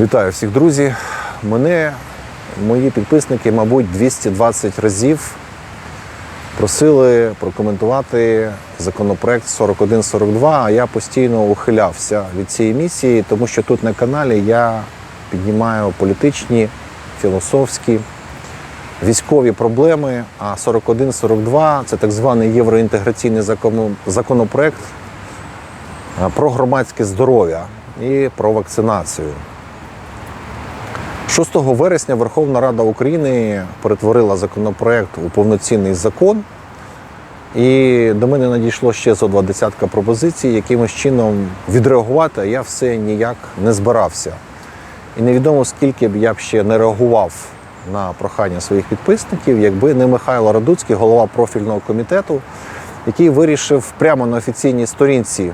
Вітаю всіх, друзі. Мене мої підписники, мабуть, 220 разів просили прокоментувати законопроект 4142, а я постійно ухилявся від цієї місії, тому що тут на каналі я піднімаю політичні, філософські, військові проблеми. А 4142 це так званий євроінтеграційний законопроект про громадське здоров'я і про вакцинацію. 6 вересня Верховна Рада України перетворила законопроект у повноцінний закон. І до мене надійшло ще зо два десятка пропозицій, якимось чином відреагувати, а я все ніяк не збирався. І невідомо скільки б я б ще не реагував на прохання своїх підписників, якби не Михайло Радуцький, голова профільного комітету, який вирішив прямо на офіційній сторінці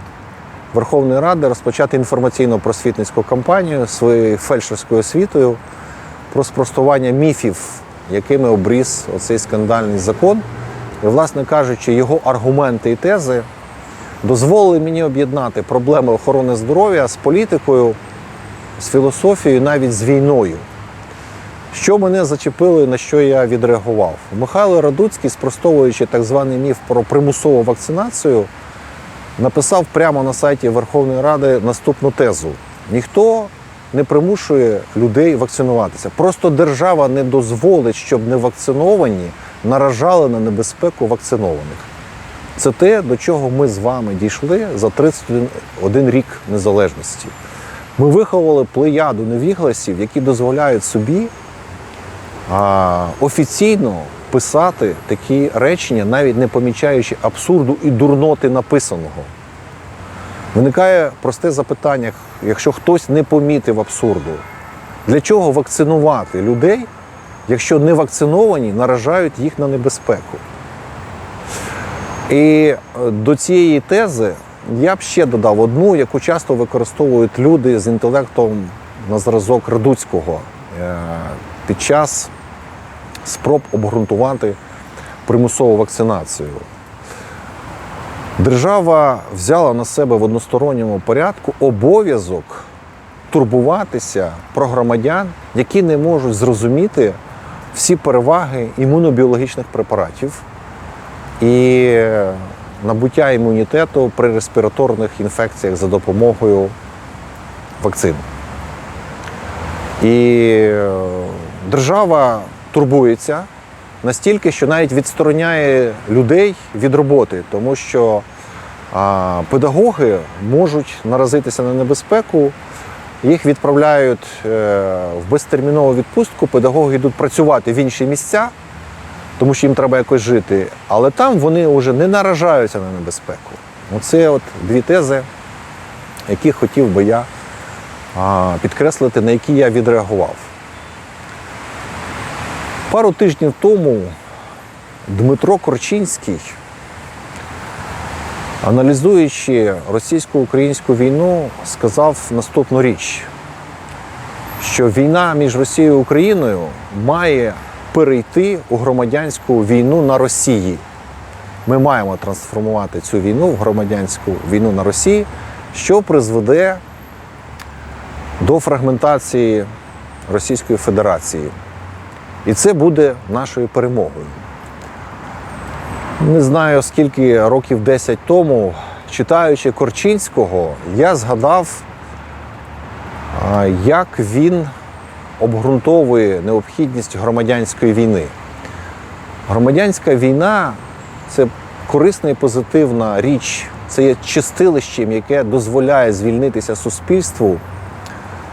Верховної Ради розпочати інформаційно-просвітницьку кампанію своєю фельдшерською освітою про спростування міфів, якими обріз оцей скандальний закон. І, власне кажучи, його аргументи і тези дозволили мені об'єднати проблеми охорони здоров'я з політикою, з філософією, навіть з війною. Що мене зачепило і на що я відреагував? Михайло Радуцький, спростовуючи так званий міф про примусову вакцинацію, написав прямо на сайті Верховної Ради наступну тезу: ніхто не примушує людей вакцинуватися. Просто держава не дозволить, щоб невакциновані наражали на небезпеку вакцинованих. Це те, до чого ми з вами дійшли за 31 рік незалежності. Ми виховали плеяду невігласів, які дозволяють собі а, офіційно писати такі речення, навіть не помічаючи абсурду і дурноти написаного. Виникає просте запитання, якщо хтось не помітив абсурду, для чого вакцинувати людей, якщо не вакциновані наражають їх на небезпеку? І е, до цієї тези я б ще додав одну, яку часто використовують люди з інтелектом на зразок Радуцького е, під час спроб обґрунтувати примусову вакцинацію. Держава взяла на себе в односторонньому порядку обов'язок турбуватися про громадян, які не можуть зрозуміти всі переваги імунобіологічних препаратів і набуття імунітету при респіраторних інфекціях за допомогою вакцин. І е, держава турбується настільки, що навіть відстороняє людей від роботи, тому що а, педагоги можуть наразитися на небезпеку, їх відправляють е, в безтермінову відпустку, педагоги йдуть працювати в інші місця, тому що їм треба якось жити, але там вони вже не наражаються на небезпеку. Оце от дві тези, які хотів би я підкреслити, на які я відреагував. Пару тижнів тому Дмитро Корчинський, аналізуючи російсько-українську війну, сказав наступну річ, що війна між Росією і Україною має перейти у громадянську війну на Росії. Ми маємо трансформувати цю війну в громадянську війну на Росії, що призведе до фрагментації Російської Федерації. І це буде нашою перемогою. Не знаю, скільки років 10 тому, читаючи Корчинського, я згадав, як він обґрунтовує необхідність громадянської війни. Громадянська війна це корисна і позитивна річ, це є чистилищем, яке дозволяє звільнитися суспільству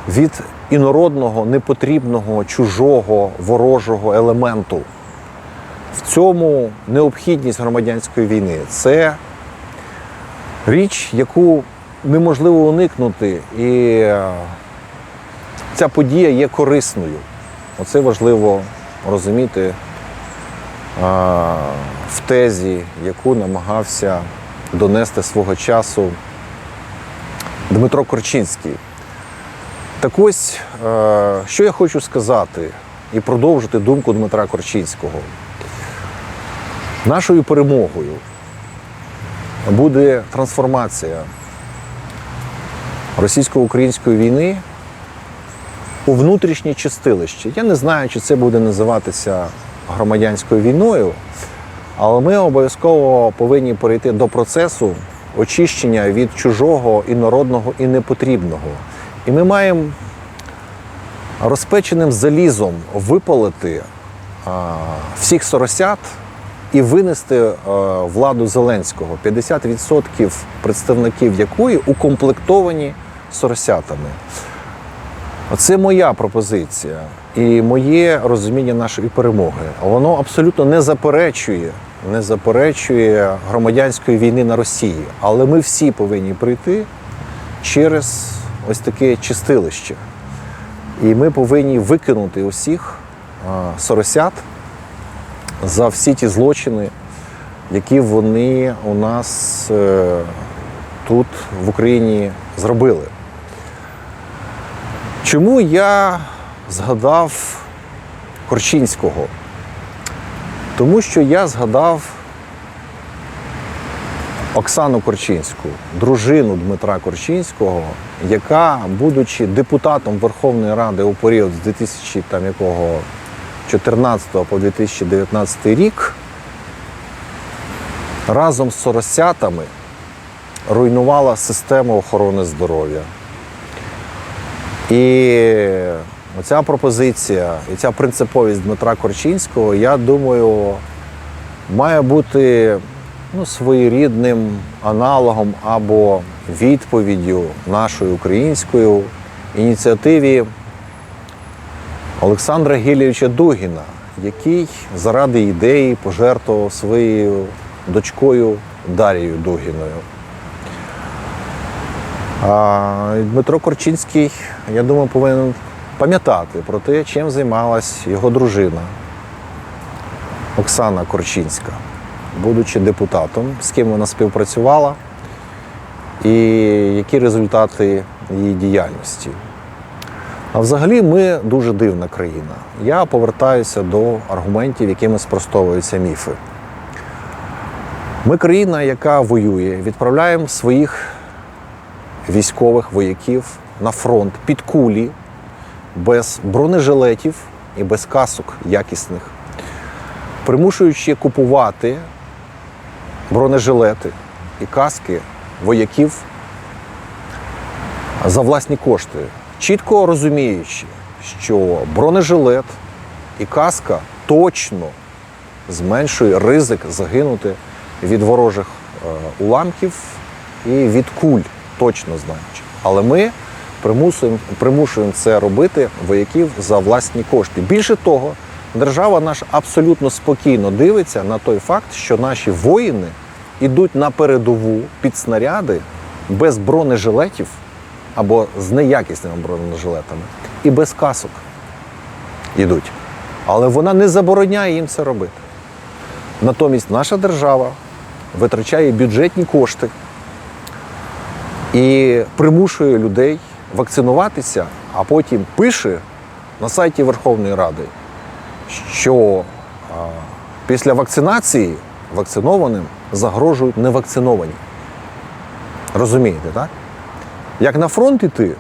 від інородного, непотрібного, чужого, ворожого елементу. В цьому необхідність громадянської війни це річ, яку неможливо уникнути, і е, ця подія є корисною. Оце важливо розуміти е, в тезі, яку намагався донести свого часу Дмитро Корчинський. Так ось, е, що я хочу сказати і продовжити думку Дмитра Корчинського. Нашою перемогою буде трансформація російсько-української війни у внутрішнє чистилище. Я не знаю, чи це буде називатися громадянською війною, але ми обов'язково повинні перейти до процесу очищення від чужого, інородного і непотрібного. І ми маємо розпеченим залізом випалити а, всіх соросят і винести е, владу Зеленського, 50% представників якої укомплектовані соросятами. Це моя пропозиція і моє розуміння нашої перемоги. Воно абсолютно не заперечує, не заперечує громадянської війни на Росії. Але ми всі повинні прийти через ось таке чистилище. І ми повинні викинути усіх а, соросят за всі ті злочини, які вони у нас е, тут в Україні зробили. Чому я згадав Корчинського? Тому що я згадав Оксану Корчинську, дружину Дмитра Корчинського, яка, будучи депутатом Верховної Ради у період з 2014 по 2019 рік, разом з соросятами руйнувала систему охорони здоров'я. І ця пропозиція і ця принциповість Дмитра Корчинського, я думаю, має бути ну, своєрідним аналогом або відповіддю нашою українською ініціативі Олександра Гілійовича Дугіна, який заради ідеї пожертвував своєю дочкою Дарією Дугіною. А Дмитро Корчинський, я думаю, повинен пам'ятати про те, чим займалась його дружина Оксана Корчинська, будучи депутатом, з ким вона співпрацювала, і які результати її діяльності. А взагалі ми дуже дивна країна. Я повертаюся до аргументів, якими спростовуються міфи. Ми країна, яка воює, відправляємо своїх військових вояків на фронт під кулі, без бронежилетів і без касок якісних, примушуючи купувати бронежилети і каски вояків за власні кошти, чітко розуміючи, що бронежилет і каска точно зменшує ризик загинути від ворожих е, уламків і від куль, точно знаючи. Але ми примусуємо, примушуємо це робити вояків за власні кошти. Більше того, держава наша абсолютно спокійно дивиться на той факт, що наші воїни йдуть на передову під снаряди без бронежилетів або з неякісними бронежилетами і без касок йдуть. Але вона не забороняє їм це робити. Натомість наша держава витрачає бюджетні кошти і примушує людей вакцинуватися, а потім пише на сайті Верховної Ради, що після вакцинації вакцинованим загрожують невакциновані. Розумієте, так? Як на фронт іти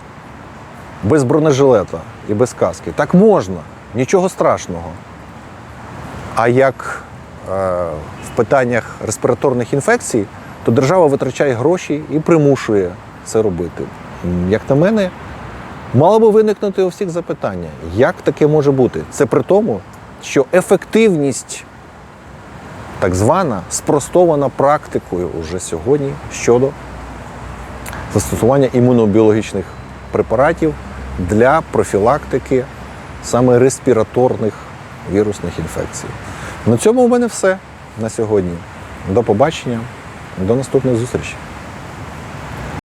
без бронежилета і без каски, так можна, нічого страшного. А як е, в питаннях респіраторних інфекцій, то держава витрачає гроші і примушує це робити. Як на мене, мало би виникнути у всіх запитання, як таке може бути? Це при тому, що ефективність, так звана, спростована практикою уже сьогодні щодо застосування імунобіологічних препаратів для профілактики саме респіраторних вірусних інфекцій. На цьому у мене все на сьогодні. До побачення, до наступних зустрічей.